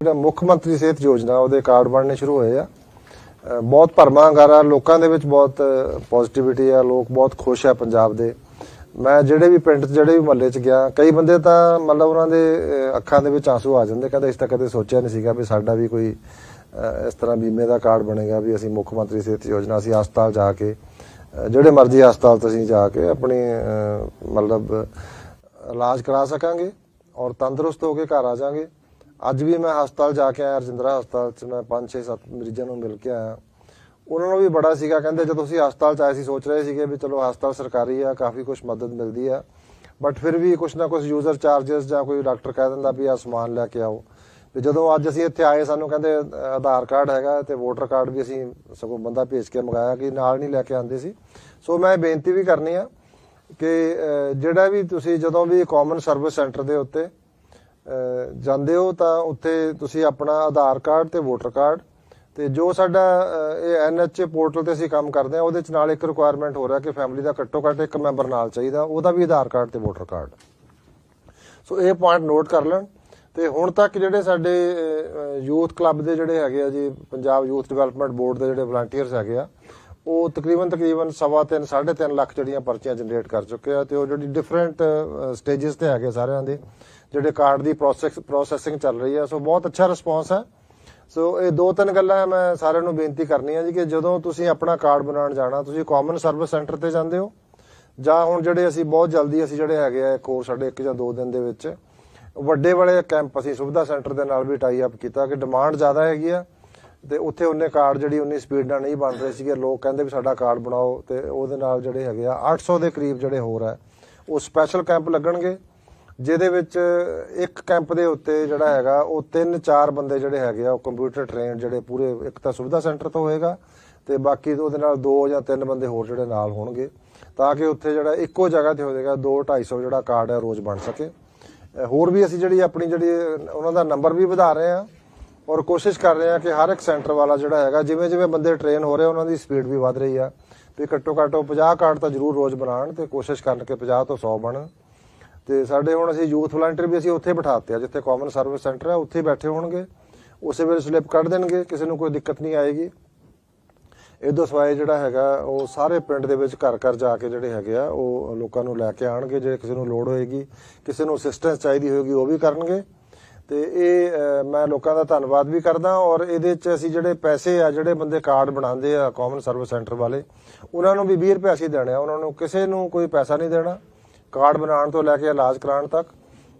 ਜਿਹੜਾ ਮੁੱਖ ਮੰਤਰੀ ਸਿਹਤ ਯੋਜਨਾ, ਉਹਦੇ ਕਾਰਡ ਬਣਨੇ ਸ਼ੁਰੂ ਹੋਏ ਆ। ਬਹੁਤ ਬਹੁਤ ਭਰਮਾਂਗਾਰਾ ਲੋਕਾਂ ਦੇ ਵਿੱਚ ਬਹੁਤ ਪੋਜ਼ਿਟਿਵਿਟੀ ਆ, ਲੋਕ ਬਹੁਤ ਖੁਸ਼ ਆ ਪੰਜਾਬ ਦੇ। ਮੈਂ ਜਿਹੜੇ ਵੀ ਪਿੰਡ 'ਚ, ਜਿਹੜੇ ਵੀ ਮਹੱਲੇ 'ਚ ਗਿਆ, ਕਈ ਬੰਦੇ ਤਾਂ ਮਤਲਬ ਉਹਨਾਂ ਦੇ ਅੱਖਾਂ ਦੇ ਵਿੱਚ ਆਂਸੂ ਆ ਜਾਂਦੇ, ਕਹਿੰਦੇ ਇਸ ਤਾਂ ਕਦੇ ਸੋਚਿਆ ਨਹੀਂ ਸੀਗਾ ਵੀ ਸਾਡਾ ਵੀ ਕੋਈ ਇਸ ਤਰ੍ਹਾਂ ਬੀਮੇ ਦਾ ਕਾਰਡ ਬਣੇਗਾ ਵੀ ਅਸੀਂ ਮੁੱਖ ਮੰਤਰੀ ਸਿਹਤ ਯੋਜਨਾ, ਅਸੀਂ ਹਸਪਤਾਲ ਜਾ ਕੇ ਜਿਹੜੇ ਮਰਜ਼ੀ ਹਸਪਤਾਲ ਤੁਸੀਂ ਜਾ ਕੇ ਆਪਣੀ ਮਤਲਬ, ਇਲਾਜ ਕਰਾ ਸਕਾਂਗੇ ਔਰ ਤੰਦਰੁਸਤ ਹੋ ਕੇ ਘਰ ਆ ਜਾਾਂਗੇ। ਅੱਜ ਵੀ ਮੈਂ ਹਸਪਤਾਲ ਜਾ ਕੇ ਆਇਆ, ਰਜਿੰਦਰਾ ਹਸਪਤਾਲ 'ਚ ਮੈਂ 5 6 7 ਮਰੀਜ਼ਾਂ ਨੂੰ ਮਿਲ ਕੇ ਆਇਆ। ਉਹਨਾਂ ਨੂੰ ਵੀ ਬੜਾ ਸੀਗਾ, ਕਹਿੰਦੇ ਜਦੋਂ ਅਸੀਂ ਹਸਪਤਾਲ 'ਚ ਆਏ ਸੀ, ਸੋਚ ਰਹੇ ਸੀਗੇ ਵੀ ਚਲੋ ਹਸਪਤਾਲ ਸਰਕਾਰੀ ਆ, ਕਾਫੀ ਕੁਝ ਮਦਦ ਮਿਲਦੀ ਆ। ਬਟ ਫਿਰ ਵੀ ਕੁਝ ਨਾ ਕੁਝ ਯੂਜ਼ਰ ਚਾਰजेस ਜਾਂ ਕੋਈ ਡਾਕਟਰ ਕਹਿ ਦਿੰਦਾ ਵੀ ਆ ਸਮਾਨ ਲੈ ਕੇ ਆਓ। ਵੀ ਜਦੋਂ ਅੱਜ ਅਸੀਂ ਇੱਥੇ ਆਏ, ਸਾਨੂੰ ਕਹਿੰਦੇ ਆਧਾਰ ਕਾਰਡ ਹੈਗਾ ਤੇ ਵੋਟਰ ਕਾਰਡ ਵੀ ਅਸੀਂ ਸਗੋਂ ਬੰਦਾ ਭੇਜ ਕੇ ਮੰਗਾਇਆ ਕਿ ਨਾਲ ਨਹੀਂ ਲੈ ਕੇ ਆਂਦੇ ਸੀ। ਸੋ ਮੈਂ ਬੇਨਤੀ ਵੀ ਕਰਨੀ ਆ ਕਿ ਜਿਹੜਾ ਵੀ ਤੁਸੀਂ ਜਦੋਂ ਵੀ ਕਾਮਨ ਸਰਵਿਸ ਸੈਂਟਰ ਦੇ ਉੱਤੇ ਜਾਂਦੇ ਹੋ ਤਾਂ ਉੱਥੇ ਤੁਸੀਂ ਆਪਣਾ ਆਧਾਰ ਕਾਰਡ ਤੇ ਵੋਟਰ ਕਾਰਡ ਤੇ ਜੋ ਸਾਡਾ ਅ, ਇਹ ਐਨਐਚ ਪੋਰਟਲ ਤੇ ਅਸੀਂ ਕੰਮ ਕਰਦੇ ਆ ਉਹਦੇ ਚ ਨਾਲ ਇੱਕ ਰਿਕੁਆਇਰਮੈਂਟ ਹੋ ਰਿਹਾ ਕਿ ਫੈਮਿਲੀ ਦਾ ਘੱਟੋ ਘੱਟ ਇੱਕ ਮੈਂਬਰ ਨਾਲ ਚਾਹੀਦਾ ਉਹਦਾ ਵੀ ਆਧਾਰ ਕਾਰਡ ਤੇ ਵੋਟਰ ਕਾਰਡ। ਸੋ ਇਹ ਪੁਆਇੰਟ ਨੋਟ ਕਰ ਲੈਣ। ਤੇ ਹੁਣ ਤੱਕ ਜਿਹੜੇ ਸਾਡੇ ਯੂਥ ਕਲੱਬ ਦੇ ਜਿਹੜੇ ਹੈਗੇ ਆ ਜੀ ਪੰਜਾਬ ਯੂਥ ਡਿਵੈਲਪਮੈਂਟ ਬੋਰਡ ਦੇ ਜਿਹੜੇ ਵਲੰਟੀਅਰਸ ਹੈਗੇ ਆ ਉਹ ਤਕਰੀਬਨ ਤਕਰੀਬਨ ਸਵਾ ਤਿੰਨ, ਸਾਢੇ ਤਿੰਨ ਲੱਖ ਜਿਹੜੀਆਂ ਪਰਚੀਆਂ ਜਨਰੇਟ ਕਰ ਚੁੱਕੇ ਆ ਤੇ ਉਹ ਜਿਹੜੀ ਡਿਫਰੈਂਟ ਸਟੇजेस ਤੇ ਹੈਗੇ ਸਾਰਿਆਂ ਦੇ ਜਿਹੜੇ ਕਾਰਡ ਦੀ ਪ੍ਰੋਸੈਸ ਪ੍ਰੋਸੈਸਿੰਗ ਚੱਲ ਰਹੀ ਆ। ਸੋ ਬਹੁਤ ਅੱਛਾ ਰਿਸਪੌਂਸ ਹੈ ਸੋ ਇਹ ਦੋ ਤਿੰਨ ਗੱਲਾਂ ਮੈਂ ਸਾਰਿਆਂ ਨੂੰ ਬੇਨਤੀ ਕਰਨੀ ਹੈ ਜੀ ਕਿ ਜਦੋਂ ਤੁਸੀਂ ਆਪਣਾ ਕਾਰਡ ਬਣਾਉਣ ਜਾਣਾ ਤੁਸੀਂ ਕਾਮਨ ਸਰਵਿਸ ਸੈਂਟਰ ਤੇ ਜਾਂਦੇ ਹੋ ਜਾਂ ਹੁਣ ਜਿਹੜੇ ਅਸੀਂ ਬਹੁਤ ਜਲਦੀ ਅਸੀਂ ਜਿਹੜੇ ਹੈਗੇ ਆ ਇੱਕ ਸਾਡੇ ਇੱਕ ਜਾਂ ਦੋ ਦਿਨ ਦੇ ਵਿੱਚ ਵੱਡੇ ਵਾਲੇ ਕੈਂਪ ਅਸੀਂ ਸੁਵਿਧਾ ਸੈਂਟਰ ਦੇ ਨਾਲ ਵੀ ਟਾਈ ਅਪ ਕੀਤਾ ਕਿ ਡਿਮਾਂਡ ਜ਼ਿਆਦਾ ਹੈਗੀ ਆ। ਤੇ ਉੱਥੇ ਉਹਨੇ ਕਾਰਡ ਜਿਹੜੀ ਉਨੀ ਸਪੀਡ ਨਾਲ ਨਹੀਂ ਬਣ ਰਹੇ ਸੀਗੇ। ਲੋਕ ਕਹਿੰਦੇ ਵੀ ਸਾਡਾ ਕਾਰਡ ਬਣਾਓ ਤੇ ਉਹਦੇ ਨਾਲ ਜਿਹੜੇ ਹੈਗੇ ਆ 800 ਦੇ ਕਰੀਬ ਜਿਹੜੇ ਹੋਰ ਆ, ਉਹ ਸਪੈਸ਼ਲ ਕੈਂਪ ਲੱਗਣਗੇ, ਜਿਹਦੇ ਵਿੱਚ ਇੱਕ ਕੈਂਪ ਦੇ ਉੱਤੇ ਜਿਹੜਾ ਹੈਗਾ, ਉਹ ਤਿੰਨ ਚਾਰ ਬੰਦੇ ਜਿਹੜੇ ਹੈਗੇ ਆ, ਉਹ ਕੰਪਿਊਟਰ ਟ੍ਰੇਨਡ ਜਿਹੜੇ ਪੂਰੇ, ਇੱਕ ਤਾਂ ਸੁਵਿਧਾ ਸੈਂਟਰ ਤੋਂ ਹੋਏਗਾ ਤੇ ਬਾਕੀ ਉਹਦੇ ਨਾਲ ਦੋ ਜਾਂ ਤਿੰਨ ਬੰਦੇ ਹੋਰ ਜਿਹੜੇ ਨਾਲ ਹੋਣਗੇ, ਤਾਂ ਕਿ ਉੱਥੇ ਜਿਹੜਾ ਇੱਕੋ ਜਗ੍ਹਾ ਤੇ ਹੋ ਜਾਏਗਾ 2 250 ਜਿਹੜਾ ਕਾਰਡ ਹੈ ਰੋਜ਼ ਬਣ ਸਕੇ। ਹੋਰ ਵੀ ਅਸੀਂ ਜਿਹੜੀ ਆਪਣੀ ਜਿਹੜੀ, ਉਹਨਾਂ ਦਾ ਨੰਬਰ ਵੀ ਵਧਾ ਰਹੇ ਆ। ਔਰ ਕੋਸ਼ਿਸ਼ ਕਰ ਰਹੇ ਆ ਕਿ ਹਰ ਇੱਕ ਸੈਂਟਰ ਵਾਲਾ ਜਿਹੜਾ ਹੈਗਾ, ਜਿਵੇਂ ਜਿਵੇਂ ਬੰਦੇ ਟ੍ਰੇਨ ਹੋ ਰਹੇ, ਉਹਨਾਂ ਦੀ ਸਪੀਡ ਵੀ ਵਧ ਰਹੀ ਆ। ਤੇ ਘੱਟੋ ਘੱਟ ਉਹ 50 ਕਾਰਡ ਤਾਂ ਜ਼ਰੂਰ ਰੋਜ਼ ਬਣਾਉਣ ਤੇ ਕੋਸ਼ਿਸ਼ ਕਰਨ ਕਿ 50 ਤੋਂ 100 ਬਣਨ ਤੇ ਸਾਡੇ ਹੁਣ ਅਸੀਂ ਯੂਥ ਵਲੰਟੀਅਰ ਵੀ ਅਸੀਂ ਉੱਥੇ ਬਿਠਾਤੇ ਆ, ਜਿੱਥੇ ਕਾਮਨ ਸਰਵਿਸ ਸੈਂਟਰ ਹੈ ਉੱਥੇ ਬੈਠੇ ਹੋਣਗੇ। ਉਸੇ ਵੇਲੇ ਸਲਿੱਪ ਕੱਢ ਦੇਣਗੇ, ਕਿਸੇ ਨੂੰ ਕੋਈ ਦਿੱਕਤ ਨਹੀਂ ਆਏਗੀ। ਇਹਦੋਂ ਸਵਾਏ ਜਿਹੜਾ ਹੈਗਾ, ਉਹ ਸਾਰੇ ਪਿੰਡ ਦੇ ਵਿੱਚ ਘਰ ਘਰ ਜਾ ਕੇ ਜਿਹੜੇ ਹੈਗੇ ਆ, ਉਹ ਲੋਕਾਂ ਨੂੰ ਲੈ ਕੇ ਆਣਗੇ ਜੇ ਕਿਸੇ ਨੂੰ ਲੋੜ ਹੋਏਗੀ। ਕਿਸੇ ਨੂੰ ਅਸਿਸਟੈਂਸ ਚਾਹੀਦੀ ਹੋਏਗੀ, ਉਹ ਵੀ ਕਰਨਗੇ। ਤੇ ਇਹ ਮੈਂ ਲੋਕਾਂ ਦਾ ਧੰਨਵਾਦ ਵੀ ਕਰਦਾ ਔਰ ਇਹਦੇ ਚ ਅਸੀਂ ਜਿਹੜੇ ਪੈਸੇ ਆ, ਜਿਹੜੇ ਬੰਦੇ ਕਾਰਡ ਬਣਾਉਂਦੇ ਆ ਕਾਮਨ ਸਰਵਿਸ ਸੈਂਟਰ ਵਾਲੇ, ਉਹਨਾਂ ਨੂੰ ਵੀ 20 ਰੁਪਏ ਅਸੀਂ ਦੇਣੇ ਆ। ਉਹਨਾਂ ਨੂੰ ਕਿਸੇ ਨੂੰ ਕੋਈ ਪੈਸਾ ਨਹੀਂ ਦੇਣਾ। ਕਾਰਡ ਬਣਾਉਣ ਤੋਂ ਲੈ ਕੇ ਇਲਾਜ ਕਰਾਉਣ ਤੱਕ।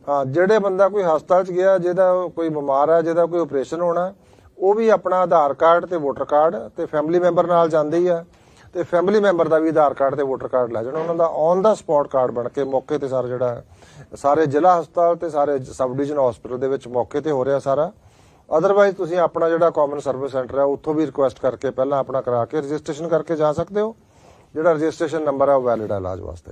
ਹਾਂ, ਜਿਹੜੇ ਬੰਦਾ ਕੋਈ ਹਸਪਤਾਲ ਚ ਗਿਆ, ਜਿਹਦਾ ਕੋਈ ਬਿਮਾਰ ਆ, ਜਿਹਦਾ ਕੋਈ ਆਪਰੇਸ਼ਨ ਹੋਣਾ, ਉਹ ਵੀ ਆਪਣਾ ਆਧਾਰ ਕਾਰਡ ਤੇ ਵੋਟਰ ਕਾਰਡ ਤੇ ਫੈਮਿਲੀ ਮੈਂਬਰ ਨਾਲ ਜਾਂਦੇ ਹੀ ਆ। ਤੇ ਫੈਮਿਲੀ ਮੈਂਬਰ ਦਾ ਵੀ ਆਧਾਰ ਕਾਰਡ ਤੇ ਵੋਟਰ ਕਾਰਡ ਲੈ ਜਾਣਾ, ਉਹਨਾਂ ਦਾ ਔਨ ਦਾ ਸਪੌਟ ਕਾਰਡ ਬਣ ਕੇ ਮੌਕੇ ਤੇ ਸਾਰਾ ਜਿਹੜਾ ਸਾਰੇ ਜ਼ਿਲ੍ਹਾ ਹਸਪਤਾਲ ਤੇ ਸਾਰੇ ਸਬ ਡਿਵੀਜ਼ਨ ਹਸਪੀਟਲ ਦੇ ਵਿੱਚ ਮੌਕੇ ਤੇ ਹੋ ਰਿਹਾ ਸਾਰਾ। ਅਦਰਵਾਈਜ਼ ਤੁਸੀਂ ਆਪਣਾ ਜਿਹੜਾ ਕਾਮਨ ਸਰਵਿਸ ਸੈਂਟਰ ਹੈ, ਉੱਥੋਂ ਵੀ ਰਿਕੁਐਸਟ ਕਰਕੇ ਪਹਿਲਾਂ ਆਪਣਾ ਕਰਾ ਕੇ ਰਜਿਸਟ੍ਰੇਸ਼ਨ ਕਰਕੇ ਜਾ ਸਕਦੇ ਹੋ। ਜਿਹੜਾ ਰਜਿਸਟ੍ਰੇਸ਼ਨ ਨੰਬਰ ਹੈ ਉਹ ਵੈਲਿਡ ਹੈ ਇਲਾਜ ਵਾਸਤੇ।